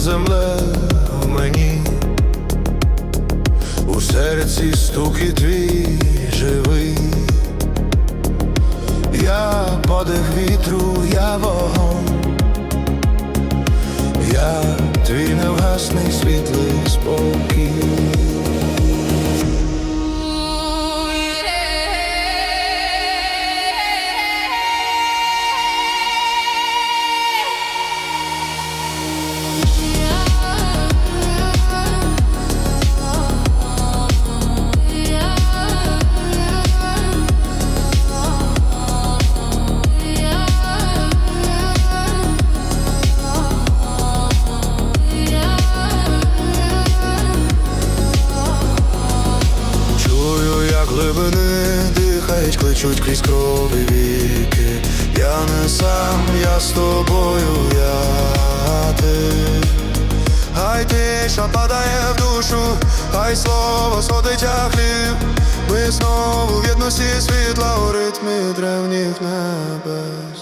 земле в мені, у серці стуки твій живий. Я подих вітру, я вогонь, я твій невгасний світлий дихають, кличуть крізь крові віки. Я не сам, я з тобою, я ти. Хай тиша падає в душу, хай слово сходить як хліб. Ми знову в єдності світла у ритмі древніх небес.